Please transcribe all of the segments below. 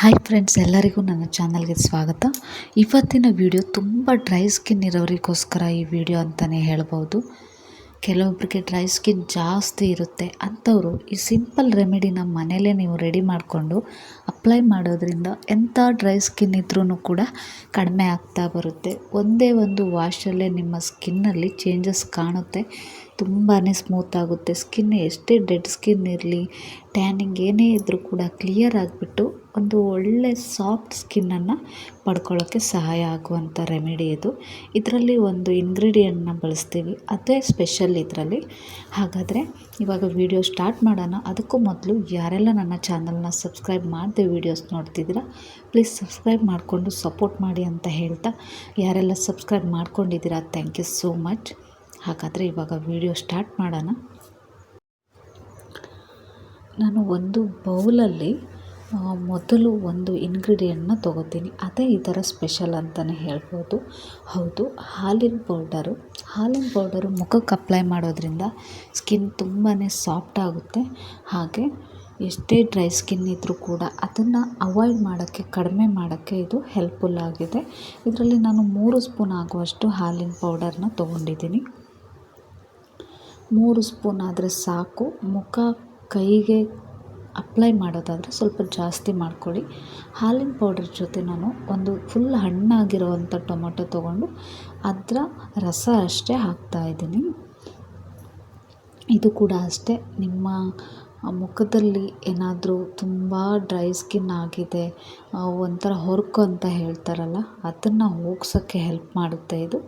Hi friends ಎಲ್ಲರಿಗೂ ನನ್ನ ಚಾನಲ್ಗೆ ಸ್ವಾಗತ. ಇವತ್ತಿನ ವಿಡಿಯೋ ತುಂಬ ಡ್ರೈ ಸ್ಕಿನ್ ಇರೋರಿಗೋಸ್ಕರ ಈ ವಿಡಿಯೋ ಅಂತಲೇ ಹೇಳ್ಬೋದು. ಕೆಲವೊಬ್ಬರಿಗೆ ಡ್ರೈ ಸ್ಕಿನ್ ಜಾಸ್ತಿ ಇರುತ್ತೆ. ಅಂಥವರು ಈ ಸಿಂಪಲ್ ರೆಮಿಡಿನ ಮನೇಲೇ ನೀವು ರೆಡಿ ಮಾಡಿಕೊಂಡು ಅಪ್ಲೈ ಮಾಡೋದ್ರಿಂದ ಎಂಥ ಡ್ರೈ ಸ್ಕಿನ್ ಇದ್ರೂ ಕೂಡ ಕಡಿಮೆ ಆಗ್ತಾ ಬರುತ್ತೆ. ಒಂದೇ ಒಂದು ವಾಶಲ್ಲೇ ನಿಮ್ಮ ಸ್ಕಿನ್ನಲ್ಲಿ ಚೇಂಜಸ್ ಕಾಣುತ್ತೆ. ತುಂಬಾ ಸ್ಮೂತ್ ಆಗುತ್ತೆ. ಸ್ಕಿನ್ ಎಷ್ಟೇ ಡೆಡ್ ಸ್ಕಿನ್ ಇರಲಿ, ಟ್ಯಾನಿಂಗ್ ಏನೇ ಇದ್ದರೂ ಕೂಡ ಕ್ಲಿಯರ್ ಆಗಿಬಿಟ್ಟು ಒಂದು ಒಳ್ಳೆ ಸಾಫ್ಟ್ ಸ್ಕಿನ್ನನ್ನು ಪಡ್ಕೊಳ್ಳೋಕ್ಕೆ ಸಹಾಯ ಆಗುವಂಥ ರೆಮಿಡಿ ಇದು. ಇದರಲ್ಲಿ ಒಂದು ಇಂಗ್ರೀಡಿಯೆಂಟ್ನ ಬಳಸ್ತೀವಿ. ಅದೇ ಸ್ಪೆಷಲ್ ಇದರಲ್ಲಿ. ಹಾಗಾದರೆ ಇವಾಗ ವಿಡಿಯೋ ಸ್ಟಾರ್ಟ್ ಮಾಡೋಣ. ಅದಕ್ಕೂ ಮೊದಲು ಯಾರೆಲ್ಲ ನನ್ನ ಚಾನಲ್ನ ಸಬ್ಸ್ಕ್ರೈಬ್ ಮಾಡದೆ ವೀಡಿಯೋಸ್ ನೋಡ್ತಿದ್ದೀರಾ, ಪ್ಲೀಸ್ ಸಬ್ಸ್ಕ್ರೈಬ್ ಮಾಡಿಕೊಂಡು ಸಪೋರ್ಟ್ ಮಾಡಿ ಅಂತ ಹೇಳ್ತಾ, ಯಾರೆಲ್ಲ ಸಬ್ಸ್ಕ್ರೈಬ್ ಮಾಡ್ಕೊಂಡಿದ್ದೀರಾ, ಥ್ಯಾಂಕ್ ಯು ಸೋ ಮಚ್. ಹಾಗಾದರೆ ಇವಾಗ ವಿಡಿಯೋ ಸ್ಟಾರ್ಟ್ ಮಾಡೋಣ. ನಾನು ಒಂದು ಬೌಲಲ್ಲಿ ಮೊದಲು ಒಂದು ಇಂಗ್ರೀಡಿಯೆಂಟ್ನ ತೊಗೋತೀನಿ. ಅದೇ ಇದರ ಸ್ಪೆಷಲ್ ಅಂತಲೇ ಹೇಳ್ಬೋದು. ಹೌದು, ಹಾಲಿನ ಪೌಡರು. ಹಾಲಿನ ಪೌಡರು ಮುಖಕ್ಕೆ ಅಪ್ಲೈ ಮಾಡೋದ್ರಿಂದ ಸ್ಕಿನ್ ತುಂಬಾ ಸಾಫ್ಟ್ ಆಗುತ್ತೆ. ಹಾಗೆ ಎಷ್ಟೇ ಡ್ರೈ ಸ್ಕಿನ್ ಇದ್ದರೂ ಕೂಡ ಅದನ್ನು ಅವಾಯ್ಡ್ ಮಾಡೋಕ್ಕೆ, ಕಡಿಮೆ ಮಾಡೋಕ್ಕೆ ಇದು ಹೆಲ್ಪ್ಫುಲ್ ಆಗಿದೆ. ಇದರಲ್ಲಿ ನಾನು ಮೂರು ಸ್ಪೂನ್ ಆಗುವಷ್ಟು ಹಾಲಿನ ಪೌಡರ್ನ ತೊಗೊಂಡಿದ್ದೀನಿ. ಮೂರು ಸ್ಪೂನ್ ಆದರೆ ಸಾಕು. ಮುಖ ಕೈಗೆ ಅಪ್ಲೈ ಮಾಡೋದಾದರೆ ಸ್ವಲ್ಪ ಜಾಸ್ತಿ ಮಾಡ್ಕೊಳ್ಳಿ. ಹಾಲಿನ ಪೌಡರ್ ಜೊತೆ ನಾನು ಒಂದು ಫುಲ್ ಹಣ್ಣಾಗಿರುವಂಥ ಟೊಮೊಟೊ ತೊಗೊಂಡು ಅದರ ರಸ ಅಷ್ಟೇ ಹಾಕ್ತಾಯಿದ್ದೀನಿ ಇದು ಕೂಡ ಅಷ್ಟೇ. ನಿಮ್ಮ ಮುಖದಲ್ಲಿ ಏನಾದರೂ ತುಂಬ ಡ್ರೈ ಸ್ಕಿನ್ ಆಗಿದೆ ಒಂಥರ ಹೊರ್ಕು ಅಂತ ಹೇಳ್ತಾರಲ್ಲ, ಅದನ್ನು ಹೋಗ್ಸೋಕ್ಕೆ ಹೆಲ್ಪ್ ಮಾಡುತ್ತೆ ಇದು.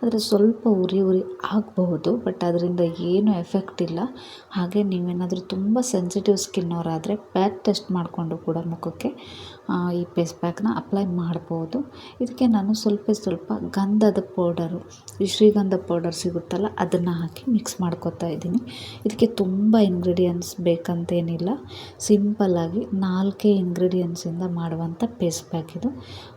ಆದರೆ ಸ್ವಲ್ಪ ಉರಿ ಉರಿ ಆಗಬಹುದು, ಬಟ್ ಅದರಿಂದ ಏನೂ ಎಫೆಕ್ಟ್ ಇಲ್ಲ. ಹಾಗೆ ನೀವೇನಾದರೂ ತುಂಬ ಸೆನ್ಸಿಟಿವ್ ಸ್ಕಿನ್ನವರಾದರೆ ಪ್ಯಾಕ್ ಟೆಸ್ಟ್ ಮಾಡಿಕೊಂಡು ಕೂಡ ಮುಖಕ್ಕೆ. ಈ ಪೇಸ್ ಪ್ಯಾಕ್ನ ಅಪ್ಲೈ ಮಾಡ್ಬೋದು. ಇದಕ್ಕೆ ನಾನು ಸ್ವಲ್ಪ ಸ್ವಲ್ಪ ಗಂಧದ ಪೌಡರು ಈ ಶ್ರೀಗಂಧ ಪೌಡರ್ ಸಿಗುತ್ತಲ್ಲ, ಅದನ್ನು ಹಾಕಿ ಮಿಕ್ಸ್ ಮಾಡ್ಕೊತಾ ಇದ್ದೀನಿ. ಇದಕ್ಕೆ ತುಂಬ ಇಂಗ್ರೀಡಿಯೆಂಟ್ಸ್ ಬೇಕಂತೇನಿಲ್ಲ. ಸಿಂಪಲ್ಲಾಗಿ ನಾಲ್ಕೇ ಇಂಗ್ರೀಡಿಯೆಂಟ್ಸಿಂದ ಮಾಡುವಂಥ ಪೇಸ್ ಪ್ಯಾಕ್ ಇದು.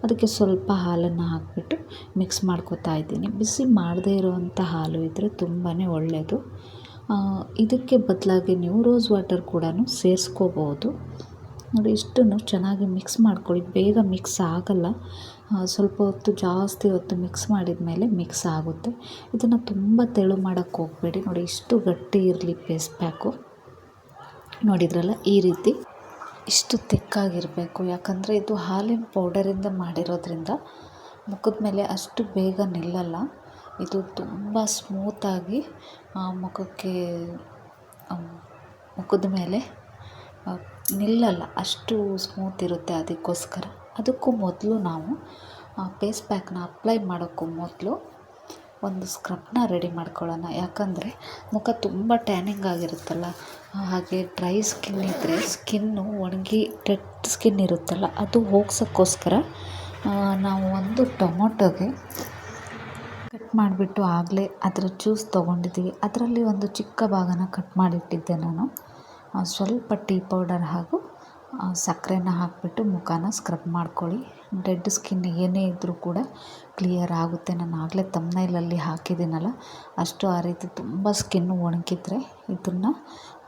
ಅದಕ್ಕೆ ಸ್ವಲ್ಪ ಹಾಲನ್ನು ಹಾಕಿಬಿಟ್ಟು ಮಿಕ್ಸ್ ಮಾಡ್ಕೊತಾ ಇದ್ದೀನಿ. ಬಿಸಿ ಮಾಡದೇ ಇರುವಂಥ ಹಾಲು ಇದ್ದರೆ ತುಂಬಾ ಒಳ್ಳೆಯದು ಇದಕ್ಕೆ ಬದಲಾಗಿ ನೀವು ರೋಸ್ ವಾಟರ್ ಕೂಡ ಸೇರಿಸ್ಕೋಬೋದು. ನೋಡಿ, ಇಷ್ಟನ್ನು ಚೆನ್ನಾಗಿ ಮಿಕ್ಸ್ ಮಾಡ್ಕೊಳ್ಳಿ. ಬೇಗ ಮಿಕ್ಸ್ ಆಗಲ್ಲ. ಸ್ವಲ್ಪ ಹೊತ್ತು ಜಾಸ್ತಿ ಹೊತ್ತು ಮಿಕ್ಸ್ ಮಾಡಿದ ಮೇಲೆ ಮಿಕ್ಸ್ ಆಗುತ್ತೆ. ಇದನ್ನು ತುಂಬ ತೆಳು ಮಾಡೋಕ್ಕೆ ಹೋಗಬೇಡಿ. ನೋಡಿ, ಇಷ್ಟು ಗಟ್ಟಿ ಇರಲಿ ಫೇಸ್ ಪ್ಯಾಕು ನೋಡಿದ್ರಲ್ಲ ಈ ರೀತಿ ಇಷ್ಟು ತಿಕ್ಕಾಗಿರಬೇಕು. ಯಾಕಂದರೆ ಇದು ಹಾಲಿನ ಪೌಡರಿಂದ ಮಾಡಿರೋದ್ರಿಂದ ಮುಖದ ಮೇಲೆ ಅಷ್ಟು ಬೇಗ ನಿಲ್ಲಲ್ಲ. ಇದು ತುಂಬ ಸ್ಮೂತಾಗಿ ಮುಖಕ್ಕೆ ಮುಖದ ಮೇಲೆ ನಿಲ್ಲಲ್ಲ, ಅಷ್ಟು ಸ್ಮೂತ್ ಇರುತ್ತೆ ಅದಕ್ಕೋಸ್ಕರ. ಅದಕ್ಕೂ ಮೊದಲು ನಾವು ಫೇಸ್ ಪ್ಯಾಕ್ನ ಅಪ್ಲೈ ಮಾಡೋಕ್ಕೂ ಮೊದಲು ಒಂದು ಸ್ಕ್ರಬ್ನ ರೆಡಿ ಮಾಡ್ಕೊಳ್ಳೋಣ. ಯಾಕಂದರೆ ಮುಖ ತುಂಬ ಟ್ಯಾನಿಂಗ್ ಆಗಿರುತ್ತಲ್ಲ ಹಾಗೆ ಡ್ರೈ ಸ್ಕಿನ್ ಇದ್ದರೆ ಸ್ಕಿನ್ನು ಒಣಗಿ ಡೆಡ್ ಸ್ಕಿನ್ ಇರುತ್ತಲ್ಲ, ಅದು ಹೋಗ್ಸೋಕ್ಕೋಸ್ಕರ ನಾವು ಒಂದು ಟೊಮೊಟೊಗೆ ಕಟ್ ಮಾಡಿಬಿಟ್ಟು ಆಗಲೇ ಅದರ ಜ್ಯೂಸ್ ತೊಗೊಂಡಿದ್ದೀವಿ. ಅದರಲ್ಲಿ ಒಂದು ಚಿಕ್ಕ ಭಾಗನ ಕಟ್ ಮಾಡಿಟ್ಟಿದ್ದೆ ನಾನು. ಸ್ವಲ್ಪ ಟೀ ಪೌಡರ್ ಹಾಗೂ ಸಕ್ಕರೆನ ಹಾಕಿಬಿಟ್ಟು ಮುಖನ ಸ್ಕ್ರಬ್ ಮಾಡ್ಕೊಳ್ಳಿ. ಡೆಡ್ ಸ್ಕಿನ್ ಏನೇ ಇದ್ದರೂ ಕೂಡ ಕ್ಲಿಯರ್ ಆಗುತ್ತೆ. ನಾನು ಆಗಲೇ ತಮ್ನೈಲಲ್ಲಿ ಹಾಕಿದ್ದೀನಲ್ಲ, ಅಷ್ಟು ಆ ರೀತಿ ತುಂಬ ಸ್ಕಿನ್ನು ಒಣಗಿದ್ರೆ ಇದನ್ನು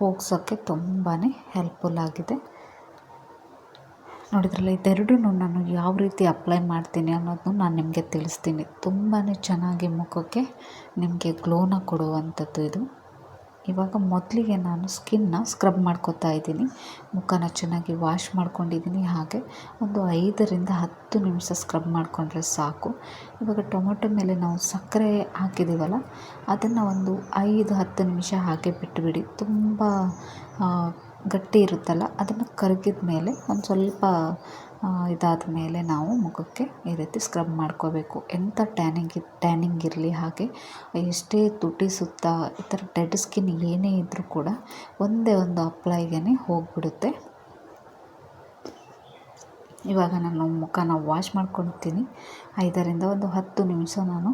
ಹೋಗ್ಸೋಕ್ಕೆ ತುಂಬಾ ಹೆಲ್ಪ್ಫುಲ್ ಆಗಿದೆ. ನೋಡಿದ್ರಲ್ಲ ಇದೆರಡೂ ನಾನು ಯಾವ ರೀತಿ ಅಪ್ಲೈ ಮಾಡ್ತೀನಿ ಅನ್ನೋದನ್ನು ನಾನು ನಿಮಗೆ ತಿಳಿಸ್ತೀನಿ. ತುಂಬಾ ಚೆನ್ನಾಗಿ ಮುಖಕ್ಕೆ ನಿಮಗೆ ಗ್ಲೋನ ಕೊಡುವಂಥದ್ದು ಇದು. ಇವಾಗ ಮೊದಲಿಗೆ ನಾನು ಸ್ಕಿನ್ನ ಸ್ಕ್ರಬ್ ಮಾಡ್ಕೊತಾ ಇದ್ದೀನಿ. ಮುಖನ ಚೆನ್ನಾಗಿ ವಾಶ್ ಮಾಡ್ಕೊಂಡಿದ್ದೀನಿ. ಹಾಗೆ ಒಂದು ಐದರಿಂದ ಹತ್ತು ನಿಮಿಷ ಸ್ಕ್ರಬ್ ಮಾಡಿಕೊಂಡ್ರೆ ಸಾಕು. ಇವಾಗ ಟೊಮೊಟೊ ಮೇಲೆ ನಾವು ಸಕ್ಕರೆ ಹಾಕಿದ್ದೀವಲ್ಲ, ಅದನ್ನು ಒಂದು ಐದು ಹತ್ತು ನಿಮಿಷ ಹಾಗೆ ಬಿಟ್ಟುಬಿಡಿ ತುಂಬ ಗಟ್ಟಿ ಇರುತ್ತಲ್ಲ, ಅದನ್ನು ಕರಗಿದ ಮೇಲೆ ಒಂದು ಸ್ವಲ್ಪ ಇದಾದ ಮೇಲೆ ನಾವು ಮುಖಕ್ಕೆ ಈ ರೀತಿ ಸ್ಕ್ರಬ್ ಮಾಡ್ಕೋಬೇಕು. ಎಂಥ ಟ್ಯಾನಿಂಗ್ ಟ್ಯಾನಿಂಗ್ ಇರಲಿ ಹಾಗೆ, ಎಷ್ಟೇ ತುಟಿ ಸುತ್ತ ಈ ಥರ ಡೆಡ್ ಸ್ಕಿನ್ ಏನೇ ಇದ್ದರೂ ಕೂಡ ಒಂದೇ ಒಂದು ಅಪ್ಲೈಗೇ ಹೋಗಿಬಿಡುತ್ತೆ. ಇವಾಗ ನಾನು ಮುಖನ ವಾಶ್ ಮಾಡ್ಕೊಳ್ತೀನಿ ಐದರಿಂದ ಒಂದು ಹತ್ತು ನಿಮಿಷ ನಾನು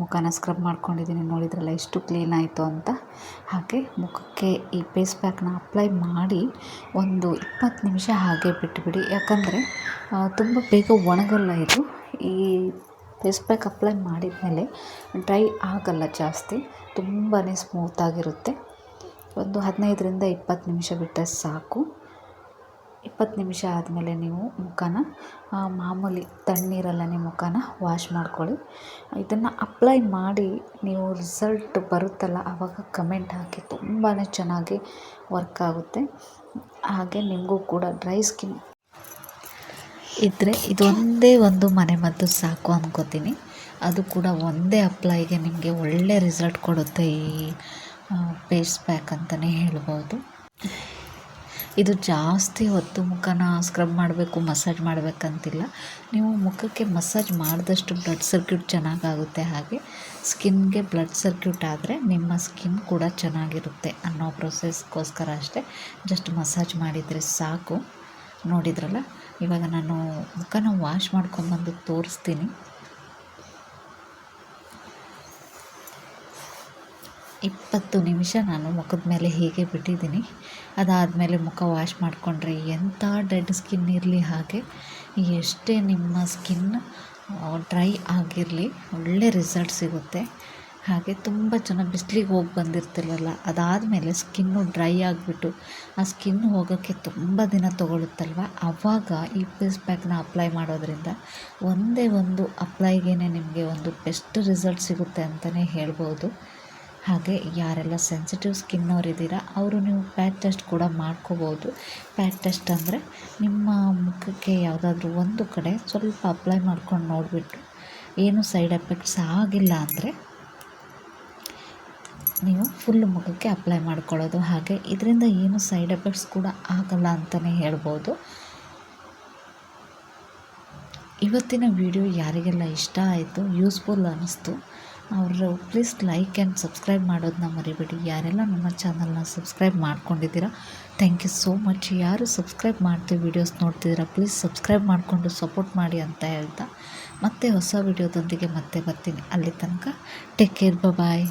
ಮುಖನ ಸ್ಕ್ರಬ್ ಮಾಡ್ಕೊಂಡಿದ್ದೀನಿ. ನೋಡಿದ್ರಲ್ಲ ಎಷ್ಟು ಕ್ಲೀನ್ ಆಯಿತು ಅಂತ. ಹಾಗೆ ಮುಖಕ್ಕೆ ಈ ಫೇಸ್ ಪ್ಯಾಕ್ನ ಅಪ್ಲೈ ಮಾಡಿ ಒಂದು ಇಪ್ಪತ್ತು ನಿಮಿಷ ಹಾಗೆ ಬಿಟ್ಟುಬಿಡಿ ಯಾಕಂದರೆ ತುಂಬ ಬೇಗ ಒಣಗಲ್ಲ ಇದು. ಈ ಫೇಸ್ ಪ್ಯಾಕ್ ಅಪ್ಲೈ ಮಾಡಿದ ಮೇಲೆ ಡ್ರೈ ಆಗಲ್ಲ ಜಾಸ್ತಿ. ತುಂಬಾ ಸ್ಮೂತಾಗಿರುತ್ತೆ ಒಂದು ಹದಿನೈದರಿಂದ ಇಪ್ಪತ್ತು ನಿಮಿಷ ಬಿಟ್ಟರೆ ಸಾಕು. ಇಪ್ಪತ್ತು ನಿಮಿಷ ಆದಮೇಲೆ ನೀವು ಮುಖನ ಮಾಮೂಲಿ ತಣ್ಣೀರಲ್ಲೇ ಮುಖನ ವಾಶ್ ಮಾಡ್ಕೊಳ್ಳಿ. ಇದನ್ನು ಅಪ್ಲೈ ಮಾಡಿ ನೀವು ರಿಸಲ್ಟ್ ಬರುತ್ತಲ್ಲ ಆವಾಗ ಕಮೆಂಟ್ ಹಾಕಿ. ತುಂಬಾ ಚೆನ್ನಾಗಿ ವರ್ಕ್ ಆಗುತ್ತೆ. ಹಾಗೆ ನಿಮಗೂ ಕೂಡ ಡ್ರೈ ಸ್ಕಿನ್ ಇದ್ದರೆ ಇದೊಂದೇ ಒಂದು ಮನೆಮದ್ದು ಸಾಕು ಅಂದ್ಕೋತೀನಿ ಅದು ಕೂಡ ಒಂದೇ ಅಪ್ಲೈಗೆ ನಿಮಗೆ ಒಳ್ಳೆ ರಿಸಲ್ಟ್ ಕೊಡುತ್ತೆ ಈ ಫೇಸ್ ಪ್ಯಾಕ್ ಅಂತಲೇ ಹೇಳ್ಬೋದು. ಇದು ಜಾಸ್ತಿ ಹೊತ್ತು ಮುಖನ ಸ್ಕ್ರಬ್ ಮಾಡಬೇಕು ಮಸಾಜ್ ಮಾಡಬೇಕಂತಿಲ್ಲ. ನೀವು ಮುಖಕ್ಕೆ ಮಸಾಜ್ ಮಾಡಿದಷ್ಟು ಬ್ಲಡ್ ಸರ್ಕ್ಯೂಟ್ ಚೆನ್ನಾಗಾಗುತ್ತೆ ಹಾಗೆ ಸ್ಕಿನ್ಗೆ ಬ್ಲಡ್ ಸರ್ಕ್ಯೂಟ್ ಆದರೆ ನಿಮ್ಮ ಸ್ಕಿನ್ ಕೂಡ ಚೆನ್ನಾಗಿರುತ್ತೆ ಅನ್ನೋ ಪ್ರೊಸೆಸ್ಗೋಸ್ಕರ ಅಷ್ಟೇ. ಜಸ್ಟ್ ಮಸಾಜ್ ಮಾಡಿದರೆ ಸಾಕು. ನೋಡಿದ್ರಲ್ಲ? ಇವಾಗ ನಾನು ಮುಖನ ವಾಶ್ ಮಾಡ್ಕೊಂಬಂದು ತೋರಿಸ್ತೀನಿ. ಇಪ್ಪತ್ತು ನಿಮಿಷ ನಾನು ಮುಖದ ಮೇಲೆ ಹೀಗೆ ಬಿಟ್ಟಿದ್ದೀನಿ. ಅದಾದಮೇಲೆ ಮುಖ ವಾಶ್ ಮಾಡಿಕೊಂಡ್ರೆ ಎಂಥ ಡೆಡ್ ಸ್ಕಿನ್ ಇರಲಿ ಹಾಗೆ. ಎಷ್ಟೇ ನಿಮ್ಮ ಸ್ಕಿನ್ ಡ್ರೈ ಆಗಿರಲಿ, ಒಳ್ಳೆ ರಿಸಲ್ಟ್ ಸಿಗುತ್ತೆ. ಹಾಗೆ ತುಂಬ ಜನ ಬಿಸಿಲಿಗೆ ಹೋಗಿ ಬಂದಿರ್ತಿರಲ್ಲ, ಅದಾದಮೇಲೆ ಸ್ಕಿನ್ನು ಡ್ರೈ ಆಗಿಬಿಟ್ಟು, ಆ ಸ್ಕಿನ್ ಹೋಗೋಕ್ಕೆ ತುಂಬ ದಿನ ತೊಗೊಳುತ್ತಲ್ವ? ಆವಾಗ ಈ ಫೇಸ್ ಪ್ಯಾಕ್ನ ಅಪ್ಲೈ ಮಾಡೋದ್ರಿಂದ ಒಂದೇ ಒಂದು ಅಪ್ಲೈಗೇ ನಿಮಗೆ ಒಂದು ಬೆಸ್ಟ್ ರಿಸಲ್ಟ್ ಸಿಗುತ್ತೆ ಅಂತಲೇ ಹೇಳ್ಬೋದು. ಹಾಗೆ ಯಾರೆಲ್ಲ ಸೆನ್ಸಿಟಿವ್ ಸ್ಕಿನ್ನವ್ರು ಇದ್ದೀರಾ, ಅವರು ನೀವು ಪ್ಯಾಕ್ ಟೆಸ್ಟ್ ಕೂಡ ಮಾಡ್ಕೋಬೋದು. ಪ್ಯಾಕ್ ಟೆಸ್ಟ್ ಅಂದರೆ ನಿಮ್ಮ ಮುಖಕ್ಕೆ ಯಾವುದಾದ್ರೂ ಒಂದು ಕಡೆ ಸ್ವಲ್ಪ ಅಪ್ಲೈ ಮಾಡ್ಕೊಂಡು ನೋಡಿಬಿಟ್ಟು ಏನು ಸೈಡ್ ಎಫೆಕ್ಟ್ಸ್ ಆಗಿಲ್ಲ ಅಂದರೆ ನೀವು ಫುಲ್ ಮುಖಕ್ಕೆ ಅಪ್ಲೈ ಮಾಡ್ಕೊಳ್ಳೋದು. ಹಾಗೆ ಇದರಿಂದ ಏನು ಸೈಡ್ ಎಫೆಕ್ಟ್ಸ್ ಕೂಡ ಆಗಲ್ಲ ಅಂತಲೇ ಹೇಳ್ಬೋದು. ಇವತ್ತಿನ ವಿಡಿಯೋ ಯಾರಿಗೆಲ್ಲ ಇಷ್ಟ ಆಯಿತು ಯೂಸ್ಫುಲ್ ಅನ್ನಿಸ್ತು ಅವರು ಪ್ಲೀಸ್ ಲೈಕ್ ಆ್ಯಂಡ್ ಸಬ್ಸ್ಕ್ರೈಬ್ ಮಾಡೋದನ್ನ ಮರಿಬೇಡಿ. ಯಾರೆಲ್ಲ ನಮ್ಮ ಚಾನಲ್ನ ಸಬ್ಸ್ಕ್ರೈಬ್ ಮಾಡ್ಕೊಂಡಿದ್ದೀರಾ ಥ್ಯಾಂಕ್ ಯು ಸೋ ಮಚ್ ಯಾರು ಸಬ್ಸ್ಕ್ರೈಬ್ ಮಾಡ್ತೀವಿ ವೀಡಿಯೋಸ್ ನೋಡ್ತಿದ್ದೀರಾ ಪ್ಲೀಸ್ ಸಬ್ಸ್ಕ್ರೈಬ್ ಮಾಡಿಕೊಂಡು ಸಪೋರ್ಟ್ ಮಾಡಿ ಅಂತ ಹೇಳ್ತಾ. ಮತ್ತೆ ಹೊಸ ವಿಡಿಯೋದೊಂದಿಗೆ ಮತ್ತೆ ಬರ್ತೀನಿ. ಅಲ್ಲಿ ತನಕ ಟೇಕ್ ಕೇರ್ ಬಾಯ್